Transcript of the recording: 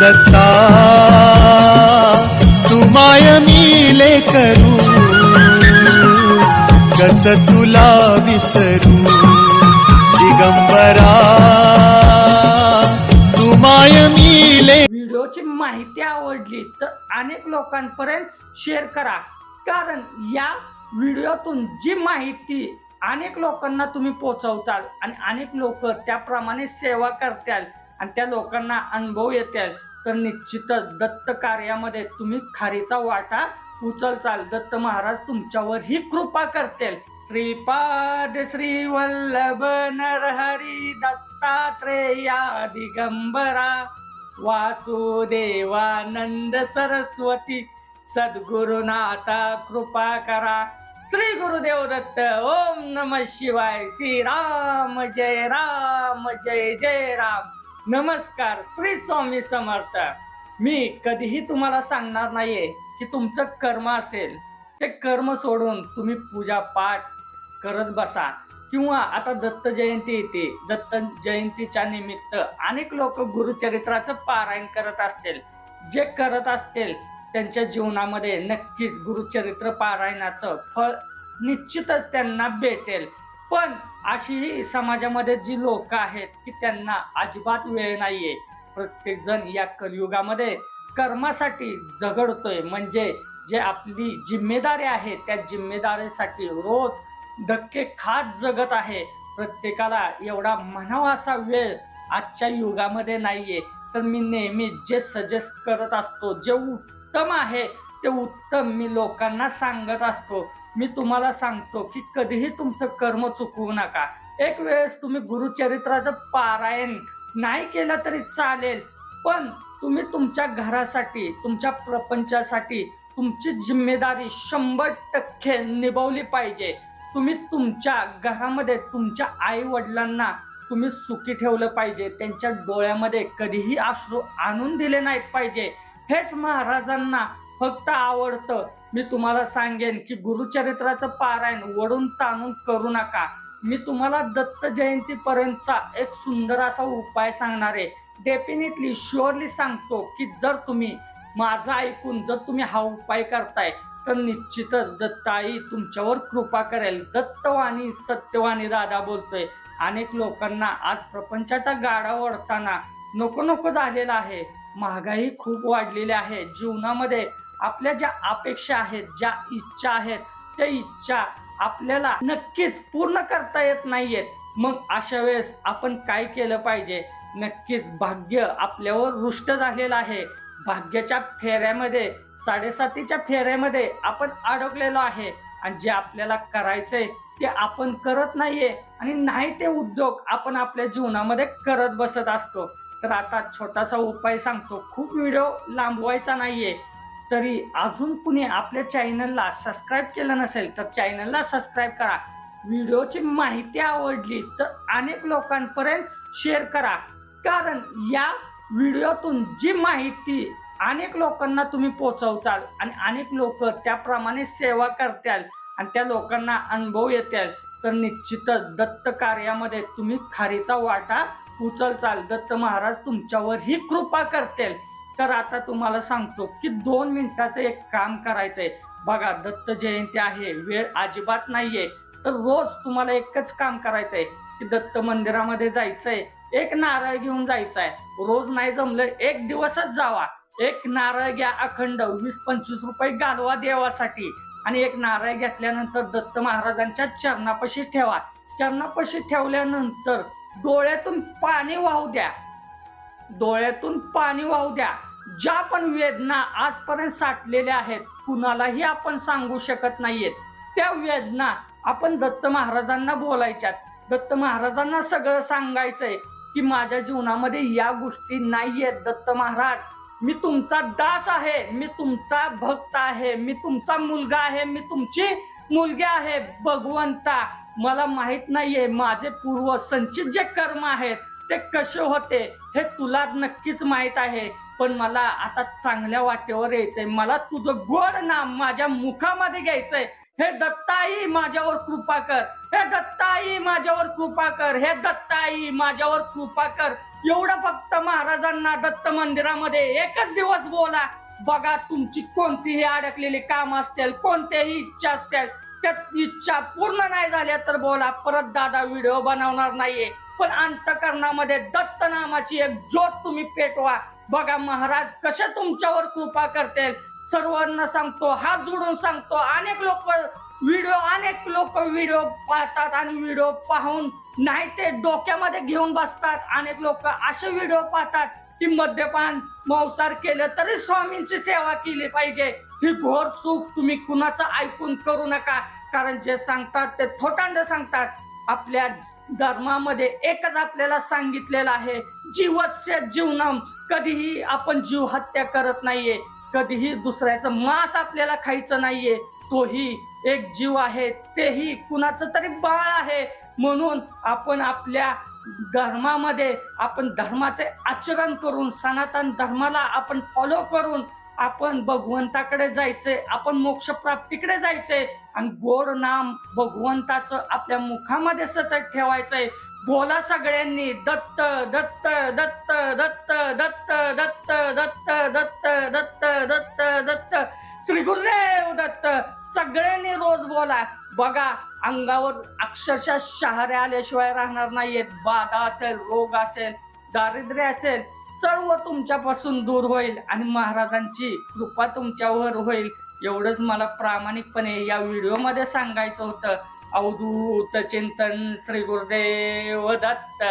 दत्ता तुमाय मिले करू कस तुला विसरू दिगंबरा तुमाय मिले व्हिडिओची माहिती आवडली तर अनेक लोकांपर्यंत शेअर करा. कारण या व्हिडिओतून जी माहिती अनेक लोकांना तुम्ही पोचवताल आणि अनेक लोक त्याप्रमाणे सेवा करताल आणि त्या लोकांना अनुभव येतील तर निश्चितच दत्त कार्यामध्ये तुम्ही खारीचा वाटा उचलचाल. दत्त महाराज तुमच्यावर ही कृपा करतील. श्रीपाद श्री वल्लभ नरहरी दत्तात्रेया दिगंबरा वासुदेवानंद सरस्वती सद्गुरुनाथा कृपा करा. श्री गुरुदेव दत्त ओम नम शिवाय. श्री राम जय राम जय जय राम. नमस्कार श्री स्वामी समर्थ. मी कधीही तुम्हाला सांगणार नाहीये की तुमचं कर्म असेल ते कर्म सोडून तुम्ही पूजा पाठ करत बसा. किंवा आता दत्त जयंती येते. दत्त जयंतीच्या निमित्त अनेक लोक गुरुचरित्राचं पारायण करत असतील. जे करत असतील त्यांच्या जीवनामध्ये नक्कीच गुरुचरित्र पारायणाचं फळ निश्चितच त्यांना भेटेल. पण अशीही समाजामध्ये जी लोक आहेत की त्यांना अजिबात वेळ नाहीये. प्रत्येक जण या कलियुगामध्ये कर्मासाठी झगडतोय. म्हणजे जे आपली जिम्मेदारी आहे त्या जिम्मेदारीसाठी रोज धक्के खात जगत आहे. प्रत्येकाला एवढा म्हणावा असा वेळ आजच्या युगामध्ये नाहीये. तर मी नेहमी जे सजेस्ट करत असतो जे उत्तम आहे ते उत्तम मी लोकांना सांगत असतो. मी तुम्हाला सांगतो की कधीही तुमचं कर्म चुकवू नका. एक वेळेस तुम्ही गुरुचरित्राचं पारायण नाही केलं तरी चालेल पण तुम्ही तुमच्या घरासाठी तुमच्या प्रपंचासाठी तुमची जिम्मेदारी शंभर टक्के निभावली पाहिजे. तुम्ही तुमच्या घरामध्ये तुमच्या आई वडिलांना तुम्ही सुखी ठेवलं पाहिजे. त्यांच्या डोळ्यामध्ये कधीही अश्रू आणून दिले नाहीत पाहिजे. हेच महाराजांना फक्त आवडतं. मी तुम्हाला सांगेन की गुरुचरित्राचं पारायण वडून ताणून करू नका. मी तुम्हाला दत्त जयंतीपर्यंतचा एक सुंदर असा उपाय सांगणार आहे. डेफिनेटली शुअरली सांगतो की जर तुम्ही माझं ऐकून जर तुम्ही हा उपाय करताय तर निश्चितच दत्ताई तुमच्यावर कृपा करेल. दत्तवाणी सत्यवाणी दादा बोलतोय. अनेक लोकांना आज प्रपंचाचा गाडा ओढताना नको नको झालेला आहे. महागाई खूप वाढलेली आहे. जीवनामध्ये आपल्या ज्या अपेक्षा आहेत ज्या इच्छा आहेत त्या इच्छा आपल्याला नक्कीच पूर्ण करता येत नाहीयेत. मग अशा वेळेस आपण काय केलं पाहिजे? नक्कीच भाग्य आपल्यावर रुष्ट झालेलं आहे. भाग्याच्या फेऱ्यामध्ये साडेसातीच्या फेऱ्यामध्ये आपण अडकलेलो आहे आणि जे आपल्याला करायचंय ते आपण करत नाहीये आणि नाही ते उद्योग आपण आपल्या जीवनामध्ये करत बसत असतो. तर आता छोटासा उपाय सांगतो. खूप व्हिडिओ लांबवायचा नाहीये. तरी अजून कुणी आपल्या चॅनलला सबस्क्राईब केलं नसेल तर चॅनलला सबस्क्राईब करा. व्हिडिओची माहिती आवडली तर अनेक लोकांपर्यंत शेअर करा. कारण या व्हिडिओतून जी माहिती अनेक लोकांना तुम्ही पोचवताल आणि अनेक लोक त्याप्रमाणे सेवा करताल आणि त्या लोकांना अनुभव येतील तर निश्चितच दत्त कार्यामध्ये तुम्ही खारीचा वाटा उचलचाल दत्त महाराज तुमच्यावर ही कृपा करतील. तर आता तुम्हाला सांगतो की दोन मिनिटाचं एक काम करायचंय. बघा दत्त जयंती आहे वेळ अजिबात नाहीये. तर रोज तुम्हाला एकच काम करायचंय की दत्त मंदिरामध्ये जायचंय एक नारळ घेऊन जायचंय. रोज नाही जमलं एक दिवसच जावा. एक नारळ घ्या अखंड वीस पंचवीस रुपये घालवा देवासाठी. आणि एक नारळ घेतल्यानंतर दत्त महाराजांच्या चरणापाशी ठेवा. चरणापाशी ठेवल्यानंतर डोळ्यातून पाणी वाहू द्या. डोळ्यातून पाणी वाहू द्या. ज्या पण वेदना आजपर्यंत साठलेल्या आहेत कुणालाही आपण सांगू शकत नाहीयेत. त्या वेदना आपण दत्त महाराजांना बोलायच्यात. दत्त महाराजांना सगळं सांगायचंय की माझ्या जीवनामध्ये या गोष्टी नाहीयेत दत्त महाराज. मी तुमचा दास आहे मी तुमचा भक्त आहे मी तुमचा मुलगा आहे मी तुमची मुलगी आहे. भगवंता मला माहीत नाहीये माझे पूर्व संचित जे कर्म आहेत ते कसे होते हे तुला नक्कीच माहीत आहे. पण मला आता चांगल्या वाटेवर यायचंय. मला तुझं गोड नाम माझ्या मुखामध्ये घ्यायचंय. हे दत्ताई माझ्यावर कृपा कर. हे दत्ताई माझ्यावर कृपा कर. हे दत्ताई माझ्यावर कृपा कर. एवढं फक्त महाराजांना दत्त मंदिरामध्ये एकच दिवस बोला. बघा तुमची कोणतीही अडकलेली काम असतील कोणत्याही इच्छा असतील त्या इच्छा पूर्ण नाही झाल्या तर बोला परत दादा व्हिडिओ बनवणार नाहीये. पण अंतकरणामध्ये दत्त नामाची एक ज्योत तुम्ही पेटवा. बघा महाराज कसे तुमच्यावर कृपा करतील. सर्वांना सांगतो हात जोडून सांगतो. अनेक लोक व्हिडिओ अनेक लोक व्हिडिओ पाहतात आणि व्हिडिओ पाहून नाही ते डोक्यामध्ये घेऊन बसतात. अनेक लोक असे व्हिडिओ पाहतात की मद्यपान मांसार केलं तरी स्वामींची सेवा केली पाहिजे. ही घोर चूक तुम्ही कुणाचं ऐकून करू नका. कारण जे सांगतात ते थोटांड सांगतात. आपल्या धर्मामध्ये एकच आपल्याला सांगितलेलं आहे जीवस्य जीवनम. कधीही आपण जीव हत्या करत नाहीये. कधीही दुसऱ्याचं मांस आपल्याला खायचं नाहीये. तोही एक जीव आहे तेही कुणाचं तरी बाळ आहे. म्हणून आपण आपल्या धर्मामध्ये आपण धर्माचे आचरण करून सनातन धर्माला आपण फॉलो करून आपण भगवंताकडे जायचंय आपण मोक्षप्राप्तीकडे जायचे आणि गोड नाम भगवंताचं आपल्या मुखामध्ये सतत ठेवायचंय बोला सगळ्यांनी दत्त दत्त दत्त दत्त दत्त दत्त दत्त दत्त दत्त दत्त दत्त श्री गुरुदेव दत्त सगळ्यांनी रोज बोला बघा अंगावर अक्षरशः शहाऱ्या आल्याशिवाय राहणार नाहीयेत. बाधा असेल रोग असेल दारिद्र्य असेल सर्व तुमच्यापासून दूर होईल आणि महाराजांची कृपा तुमच्यावर होईल. एवढंच मला प्रामाणिकपणे या व्हिडिओमध्ये सांगायचं होतं. अवधूत चिंतन श्री गुरुदेव दत्त.